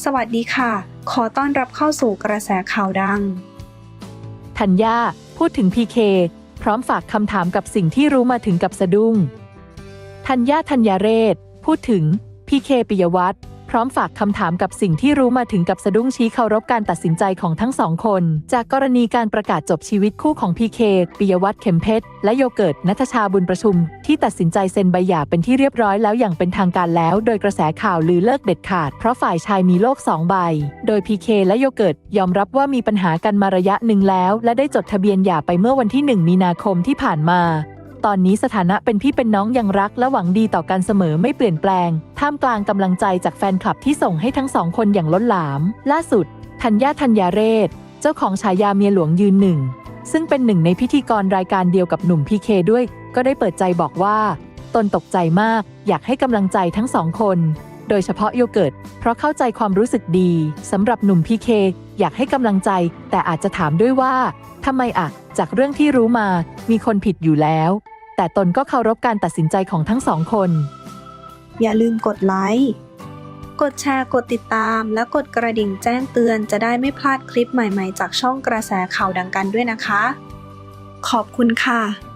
สวัสดีค่ะ ขอต้อนรับเข้าสู่กระแสข่าวดัง ธัญญาพูดถึงพีเคพร้อมฝากคำถามกับสิ่งที่รู้มาถึงกับสะดุ้ง ธัญญาธัญญาเรศ พูดถึงพีเคปิยวัฒน์ พร้อมฝากคำถามกับสิ่งที่รู้มาถึงกับสะดุ้งชี้เคารพการตัดสินใจของทั้งสองคน จากกรณีการประกาศจบชีวิตคู่ของพีเคปิยวัฒน์เข็มเพชรและโยเกิร์ตนัทชาบุญประชุม ที่ตัดสินใจเซ็นใบหย่าเป็นที่เรียบร้อยแล้วอย่างเป็นทางการแล้ว โดยกระแสข่าวลือเลิกเด็ดขาด เพราะฝ่ายชายมีโลกสองใบ โดยพีเคและโยเกิร์ตยอมรับว่ามีปัญหากันมาระยะหนึ่งแล้ว และได้จดทะเบียนหย่าไปเมื่อวันที่ 1 มีนาคมที่ผ่านมา ตอนนี้สถานะเป็นพี่เป็นน้องยังรักและหวังดีต่อกันเสมอไม่เปลี่ยนแปลง ท่ามกลางกำลังใจจากแฟนคลับที่ส่งให้ทั้งสองคนอย่างล้นหลาม ล่าสุด ธัญญาธัญญาเรศ เจ้าของฉายาเมียหลวงยืนหนึ่ง ซึ่งเป็นหนึ่งในพิธีกรรายการเดียวกับหนุ่มพีเคด้วย ก็ได้เปิดใจบอกว่า ตนตกใจมาก อยากให้กำลังใจทั้งสองคน โดยเฉพาะโยเกิร์ต เพราะเข้าใจความรู้สึกดีสำหรับหนุ่มพีเคอยากให้กำลังใจ แต่อาจจะถามด้วยว่าทำไมอะจากเรื่องที่รู้มา มีคนผิดอยู่แล้ว แต่ตนก็เคารพการตัดสินใจของทั้งสองคน อย่าลืมกดไลค์ กดแชร์ กดติดตาม และกดกระดิ่งแจ้งเตือนจะได้ไม่พลาดคลิปใหม่ๆ จากช่องกระแสข่าวดังกันด้วยนะคะ ขอบคุณค่ะ